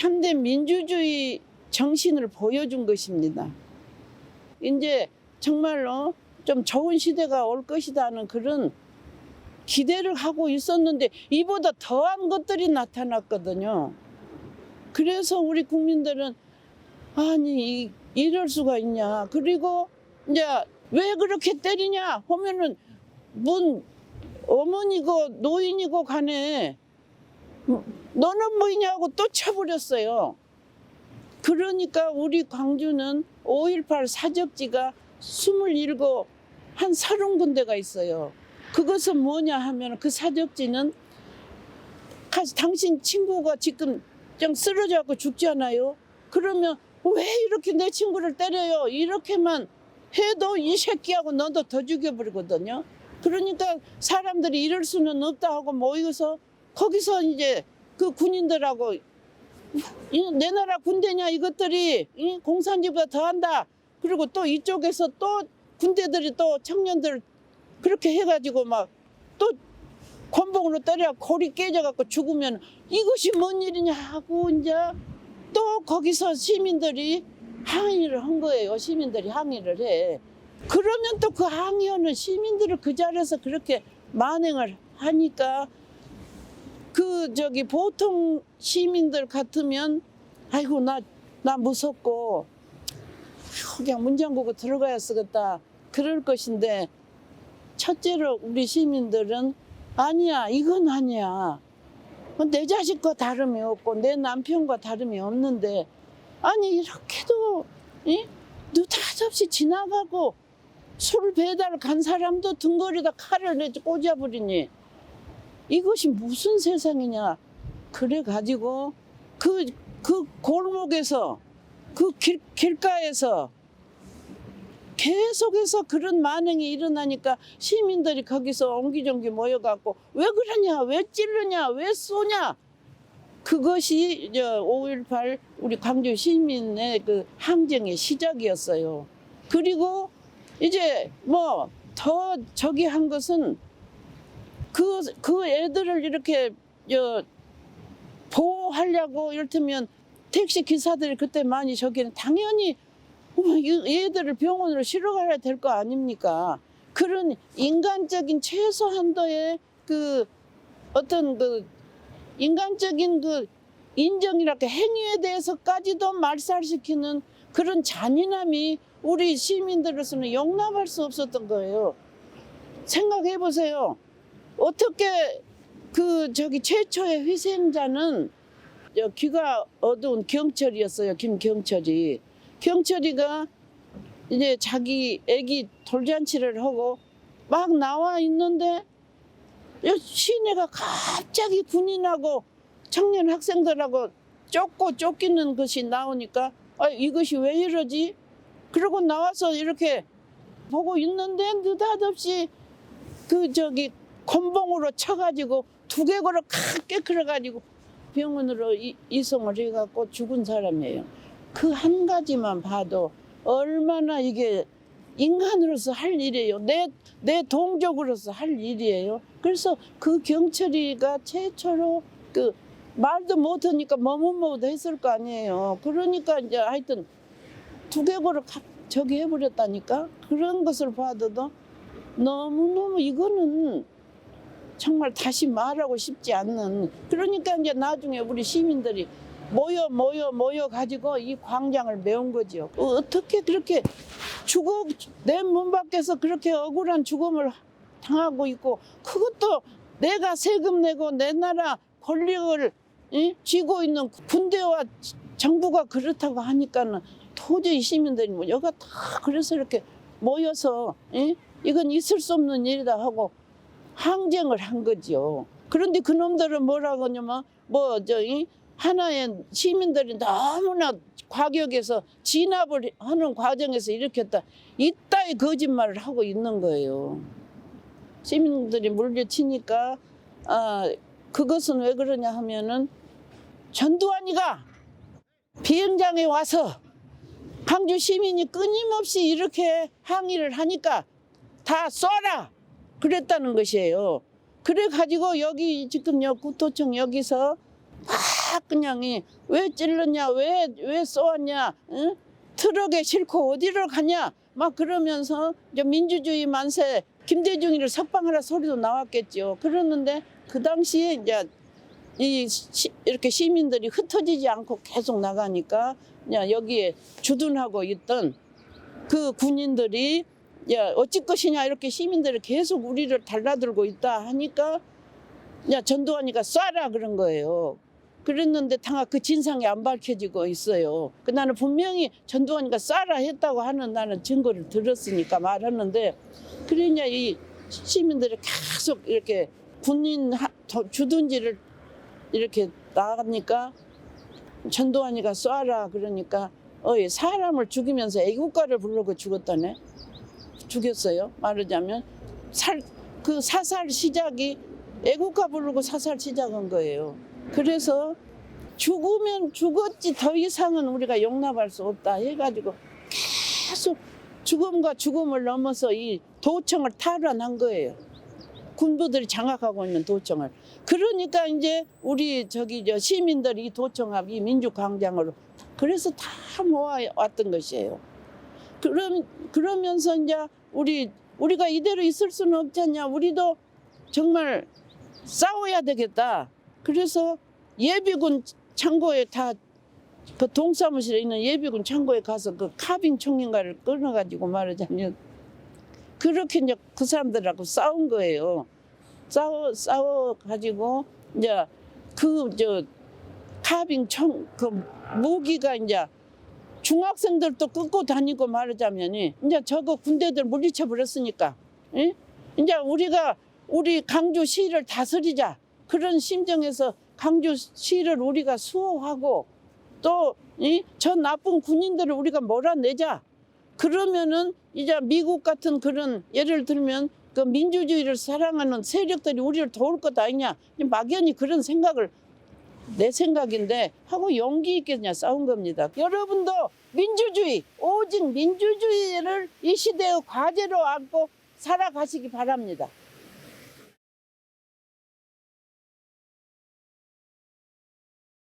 참된 민주주의 정신을 보여준 것입니다. 이제 정말로 좀 좋은 시대가 올 것이다는 그런 기대를 하고 있었는데 이보다 더한 것들이 나타났거든요. 그래서 우리 국민들은 아니 이- 이럴 수가 있냐. 그리고 이제 왜 그렇게 때리냐 하면은 문 어머니고 노인이고 간에 너는 뭐냐고 또 쳐버렸어요. 그러니까 우리 광주는 5.18 사적지가 27, 한 30군데가 있어요. 그것은 뭐냐 하면 그 사적지는 가- 당신 친구가 지금 좀 쓰러져갖고 죽잖아요. 그러면 왜 이렇게 내 친구를 때려요? 이렇게만 해도 이 새끼하고 너도 더 죽여버리거든요. 그러니까 사람들이 이럴 수는 없다 하고 모여서 거기서 이제 그 군인들하고 이- 내 나라 군대냐 이것들이 이 공산주의보다 더한다. 그리고 또 이쪽에서 또 군대들이 또 청년들 그렇게 해가지고 막 또 권봉으로 때려 골이 깨져갖고 죽으면 이것이 뭔 일이냐 하고 이제 또 거기서 시민들이 항의를 한 거예요. 시민들이 항의를 해. 그러면 또 그 항의하는 시민들을 그 자리에서 그렇게 만행을 하니까 그 저기 보통 시민들 같으면 아이고 나 나 무섭고 그냥 문 잠그고 들어가야 쓰겠다 그럴 것인데 첫째로 우리 시민들은 아니야 이건 아니야 내 자식과 다름이 없고 내 남편과 다름이 없는데 아니 이렇게도 이? 느닷없이 지나가고 술 배달 간 사람도 등거리다 칼을 내 꽂아버리니 이것이 무슨 세상이냐? 그래 가지고 그 그 골목에서 그 길, 길가에서 계속해서 그런 만행이 일어나니까 시민들이 거기서 옹기종기 모여갖고 왜 그러냐? 왜 찌르냐? 왜 쏘냐? 그것이 저5.18 우리 광주 시민의 그 항쟁의 시작이었어요. 그리고 이제 뭐 더 저기 한 것은 그, 그 애들을 이렇게 저 보호하려고 이를테면 택시 기사들이 그때 많이 저기는 당연히 애들을 병원으로 실어 가야 될 거 아닙니까? 그런 인간적인 최소한도의 그 어떤 그 인간적인 그 인정이랄까 행위에 대해서까지도 말살시키는 그런 잔인함이 우리 시민들로서는 용납할 수 없었던 거예요. 생각해 보세요. 어떻게 그 저기 최초의 희생자는 저 귀가 어두운 경철이었어요. 김경철이. 경철이가 이제 자기 애기 돌잔치를 하고 막 나와 있는데 이 시내가 갑자기 군인하고 청년 학생들하고 쫓고 쫓기는 것이 나오니까 아 이것이 왜 이러지? 그러고 나와서 이렇게 보고 있는데 느닷없이 그 저기 곤봉으로 쳐가지고 두개골을 칵 깨클어가지고 병원으로 이, 이송을 해갖고 죽은 사람이에요. 그 한 가지만 봐도 얼마나 이게 인간으로서 할 일이에요. 내, 내 동족으로서 할 일이에요. 그래서 그 경철이가 최초로 그 말도 못하니까 머뭇머뭇 했을 거 아니에요. 그러니까 이제 하여튼 두개골을 각 저기 해버렸다니까 그런 것을 봐도 너무너무 이거는 정말 다시 말하고 싶지 않는 그러니까 이제 나중에 우리 시민들이 모여 모여 모여 가지고 이 광장을 메운 거죠. 어, 어떻게 그렇게 죽어 내 문 밖에서 그렇게 억울한 죽음을 당하고 있고 그것도 내가 세금 내고 내 나라 권력을 이? 쥐고 있는 군대와 정부가 그렇다고 하니까는 도저히 시민들이 뭐 여가 다 그래서 이렇게 모여서 이? 이건 있을 수 없는 일이다 하고 항쟁을 한 거죠. 그런데 그놈들은 뭐라고 하냐면 뭐저 하나의 시민들이 너무나 과격해서 진압을 하는 과정에서 일으켰다. 이따위 거짓말을 하고 있는 거예요. 시민들이 물려치니까 아 그것은 왜 그러냐 하면은 전두환이가 비행장에 와서 광주 시민이 끊임없이 이렇게 항의를 하니까 다 쏴라 그랬다는 것이에요. 그래 가지고 여기 지금 여 구토청 여기서 막 그냥 이왜 찔렀냐 왜 왜 쏘았냐 응? 트럭에 싣고 어디를 가냐 막 그러면서 민주주의 만세 김대중이를 석방하라 소리도 나왔겠죠 그러는데 그 당시에 이제 이 시- 이렇게 시민들이 흩어지지 않고 계속 나가니까 야 여기에 주둔하고 있던 그 군인들이 야 어찌 것이냐 이렇게 시민들이 계속 우리를 달라들고 있다 하니까 야 전두환이가 쏴라 그런 거예요. 그랬는데 당하 그 진상이 안 밝혀지고 있어요. 그 나는 분명히 전두환이가 쏴라 했다고 하는 나는 증거를 들었으니까 말하는데 그러냐 이 시민들이 계속 이렇게 군인 주둔지를 이렇게 나가니까 전두환이가 쏴라 그러니까 어이 사람을 죽이면서 애국가를 부르고 죽었다네 죽였어요. 말하자면 살 그 사살 시작이 애국가 부르고 사살 시작한 거예요. 그래서 죽으면 죽었지 더 이상은 우리가 용납할 수 없다 해가지고 계속 죽음과 죽음을 넘어서 이 도청을 탈환한 거예요. 군부들이 장악하고 있는 도청을. 그러니까 이제 우리 저기 저 시민들이 이 도청합 이 민주광장으로 그래서 다 모아왔던 것이에요. 그럼 그러면서 이제 우리 우리가 이대로 있을 수는 없잖냐. 우리도 정말 싸워야 되겠다. 그래서 예비군 창고에 다 그 동사무실에 있는 예비군 창고에 가서 그 카빙 총인가를 끊어가지고 말하자면 그렇게 이제 그 사람들하고 싸운 거예요. 싸워 싸워 가지고 이제 그 저 카빙 총그 무기가 이제 중학생들도 끊고 다니고 말하자면 이 이제 저거 군대들 물리쳐 버렸으니까 예? 이제 우리가 우리 강주시를 다스리자. 그런 심정에서 강주시를 우리가 수호하고 또저 나쁜 군인들을 우리가 몰아내자. 그러면은 이제 미국 같은 그런 예를 들면 그 민주주의를 사랑하는 세력들이 우리를 도울 것 아니냐. 막연히 그런 생각을 내 생각인데 하고 용기 그냥 싸운 겁니다. 여러분도 민주주의 오직 민주주의를 이 시대의 과제로 안고 살아가시기 바랍니다.